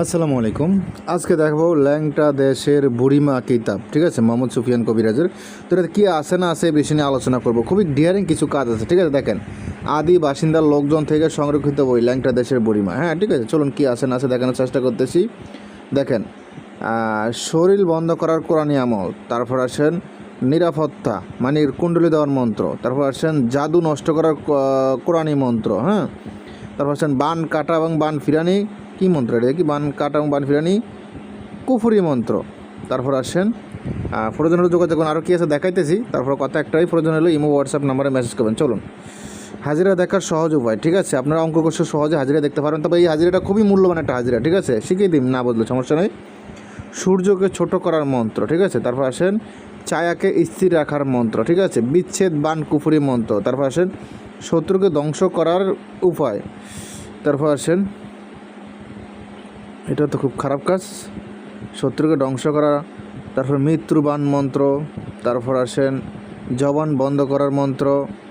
আসসালামু আলাইকুম। আজকে দেখব ল্যাংটা দেশের বুড়িমা কিতাব, ঠিক আছে? মোহাম্মদ সুফিয়ান কবিরাজের। তো এটা কী আছে না আছে বিষয় নিয়ে আলোচনা করব। খুবই ডিয়ারিং কিছু কাজ আছে, ঠিক আছে? দেখেন, আদি বাসিন্দার লোকজন থেকে সংরক্ষিত বই, ল্যাংটা দেশের বুড়িমা। হ্যাঁ ঠিক আছে? চলুন কী আছে না আছে দেখানোর চেষ্টা করতেছি। দেখেন শরীর বন্ধ করার কোরআনী আমল, তারপর আসেন নিরাপত্তা মানে কুণ্ডলি দেওয়ার মন্ত্র, তারপর আসেন জাদু নষ্ট করার কোরআনী মন্ত্র হ্যাঁ? তারপর আসেন বান কাটা এবং বান ফিরানি কী মন্ত্র এটা? কি বান কাটা এবং বান ফিরানি, কুফুরি মন্ত্র। তারপর আসেন প্রয়োজন হলে যোগাযোগ আরও কী আছে দেখাইতেছি, তারপর কথা একটাই প্রয়োজন হলে ইমো হোয়াটসঅ্যাপ নাম্বারে মেসেজ করবেন। চলুন, হাজিরা দেখার সহজ উপায়, ঠিক আছে? আপনারা অঙ্ক করছে সহজে হাজিরা দেখতে পারেন, তবে এই হাজিরাটা খুবই মূল্যবান একটা হাজিরা, ঠিক আছে? শিখিয়ে দিন, না বদলে সমস্যা নেই। সূর্যকে ছোট করার মন্ত্র, ঠিক আছে? তারপর আসেন, ছায়াকে স্থির রাখার মন্ত্র, ঠিক আছে? বিচ্ছেদ, বান, কুফুরি মন্ত্র। তারপর আসেন, শত্রুকে ধ্বংস করার উপায়। তারপর আসেন এটা তো খুব খারাপ কাজ। শত্রুকে ধ্বংস করা, তারপর মৃত্যুবান মন্ত্র, তারপর আসেন জবান বন্ধ করার মন্ত্র,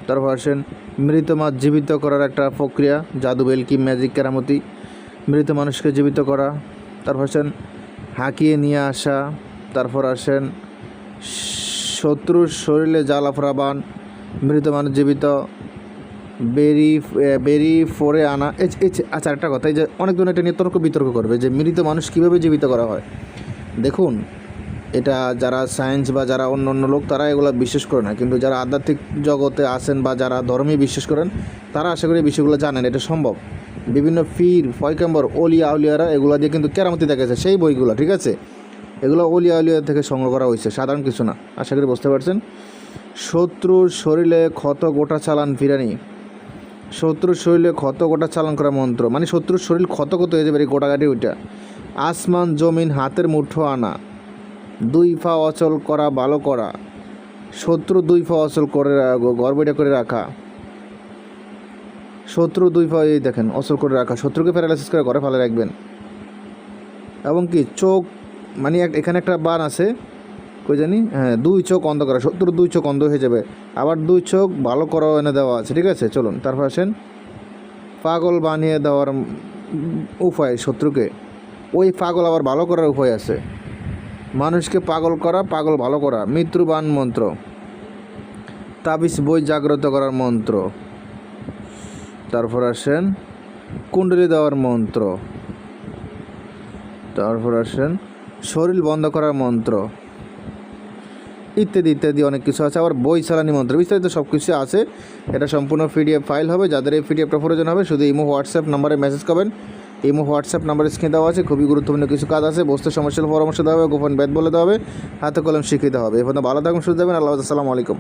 তারপর আসেন মৃত মাছ জীবিত করার একটা প্রক্রিয়া, জাদু বেলকি ম্যাজিক কেরামতি। মৃত মানুষকে জীবিত করা, তারপর আসেন হাঁকিয়ে নিয়ে আসা, তারপর আসেন শত্রুর শরীরে জ্বালাফরাবান মৃত মানুষ জীবিত বেরি বেরি ফোরে আনা আচ্ছা একটা কথা, এই যে অনেকজন এটা নিয়ে তর্ক বিতর্ক করবে যে মৃত মানুষ কীভাবে জীবিত করা হয়। দেখুন, এটা যারা সায়েন্স বা যারা অন্য অন্য লোক, তারা এগুলো বিশ্বাস করে না। কিন্তু যারা আধ্যাত্মিক জগতে আসেন বা যারা ধর্মে বিশ্বাস করেন, তারা আশা করি বিষয়গুলো জানেন, এটা সম্ভব। বিভিন্ন ফির ফয়কাম্বর অলিয়া আউলিয়ারা এগুলো দিয়ে কিন্তু কেরামতি দেখেছে সেই বইগুলো, ঠিক আছে? এগুলো অলিয়া আউলিয়া থেকে সংগ্রহ করা হয়েছে সাধারণ কিছু না, আশা করি বুঝতে পারছেন? শত্রুর শরীরে ক্ষত গোটা চালান ফিরানি। শত্রুর শরীরে ক্ষত গোটা চালান করা মন্ত্র। মানে শত্রুর শরীর ক্ষত ক্ষত হয়ে যাবে এই গোটাগাটি ওইটা। আসমান, জমিন, হাতের মুঠো আনা। দুই পা অচল করা, ভালো করা। শত্রু দুই পা অচল করে গড়বড়িয়া করে রাখা। শত্রু দুই পা এই দেখেন, অচল করে রাখা। শত্রুকে প্যারালাইসিস করে ঘরে ফেলে রাখবেন। এবং কি, চোখ মানে এখানে একটা বান আছে। কই জানি? হ্যাঁ দুই চোখ অন্ধ করা, শত্রুর দুই চোখ অন্ধ হয়ে যাবে। আবার দুই চোখ ভালো করাও এনে দেওয়া আছে, ঠিক আছে? চলুন, তারপর আসেন। পাগল বানিয়ে দেওয়ার উপায় শত্রুকে। ওই পাগল আবার ভালো করার উপায় আছে। মানুষকে পাগল করা, পাগল ভালো করা। মৃত্যুবান মন্ত্র। তাবিজ বই জাগ্রত করার মন্ত্র। তারপর আসেন, কুণ্ডলি দেওয়ার মন্ত্র। তারপর আসেন, শরীর বন্ধ করার মন্ত্র। ইত্যাদি ইত্যাদি অনেক কিছু আছে। আবার বই চালানি মন্ত্র বিস্তারিত সব কিছু আছে। এটা সম্পূর্ণ পিডিএফ ফাইল হবে। যাদের এই পিডিএফটা প্রয়োজন হবে, শুধু ইমো, হোয়াটসঅ্যাপ নাম্বারে মেসেজ করবেন। ইমো, হোয়াটসঅ্যাপ নাম্বার স্ক্রিনে দেওয়া আছে। খুবই গুরুত্বপূর্ণ কিছু কাজ আছে। বস্তু সমস্যার পরামর্শ দেওয়া হবে, গোপন ব্যাদ বলে দেওয়া হবে। হাতে কলম শিখিয়ে দেওয়া হবে। এখন ভালো থাকুন শুধু দেবেন আল্লাহ আসসালামু আলাইকুম।